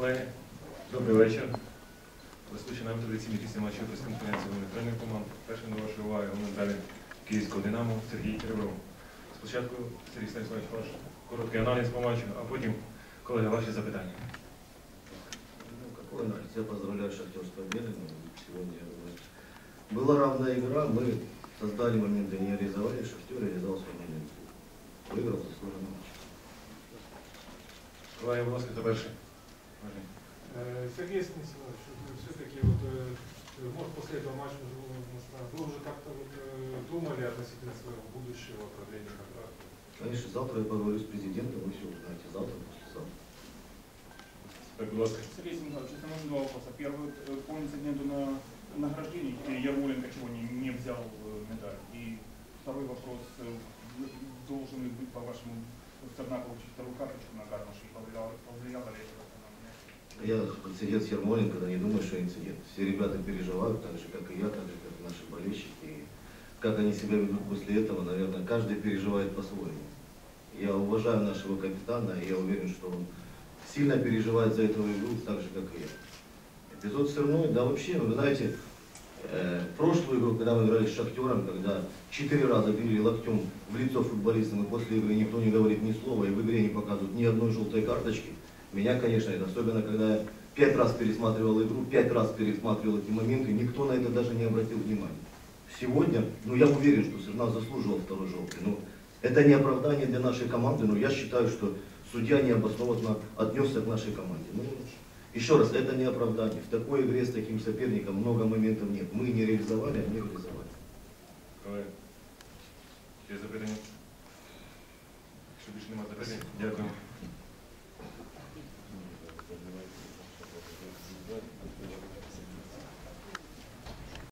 колеги, добрий вечір. Розпочинаємо традиційні після матчу прес-конференції головних тренерів команд. Першим до вашої уваги коментарі Київського Динамо Сергій Кривов. Спочатку Сергій Станіславович, ваш короткий аналіз по матчу, а потім, колеги, ваші запитання. Ну, какой анализ? Я поздравляю Шахтер с победой. Ну, Сегодня я думаю, была равная игра, мы создали моменты, не реализовали, Шахтер реализовал свой момент. Выиграл заслуженный матч. Колеги, будь ласка, хто перший? Э, Сергей Станиславович, все-таки вот, э, может, после этого матча э, вы уже как-то вот, э, думали относительно своего будущего продления контракта? Конечно, завтра я поговорю с президентом, вы все узнаете. Завтра, послезавтра. Будь ласка. Сергей Семенович, если можно два вопроса. Первый, э, по инциденту на награждении, э, Ярмоленко чего не, не взял э, медаль. И второй вопрос, э, должен ли быть, по-вашему, Стерна получить вторую карточку на Гармаш и повлияло, повлияло ли это? Я инцидент с Ермоленко, да не думаю, что инцидент. Все ребята переживают, так же, как и я, так же, как и наши болельщики. И как они себя ведут после этого, наверное, каждый переживает по-своему. Я уважаю нашего капитана, и я уверен, что он сильно переживает за эту игру, так же, как и я. Эпизод с Терной, да вообще, вы знаете, э, прошлую игру, когда мы играли с Шахтером, когда четыре раза били локтем в лицо футболистам, и после игры никто не говорит ни слова, и в игре не показывают ни одной желтой карточки, меня, конечно, это особенно, когда я пять раз пересматривал игру, пять раз пересматривал эти моменты, никто на это даже не обратил внимания. Сегодня, ну я уверен, что Серна заслуживал второй желтый. Ну, это не оправдание для нашей команды, но я считаю, что судья необоснованно отнесся к нашей команде. Ну, еще раз, это не оправдание. В такой игре с таким соперником много моментов нет. Мы не реализовали, а не реализовали. Колеги. Є запитання? Якщо більше немає запитань, дякую.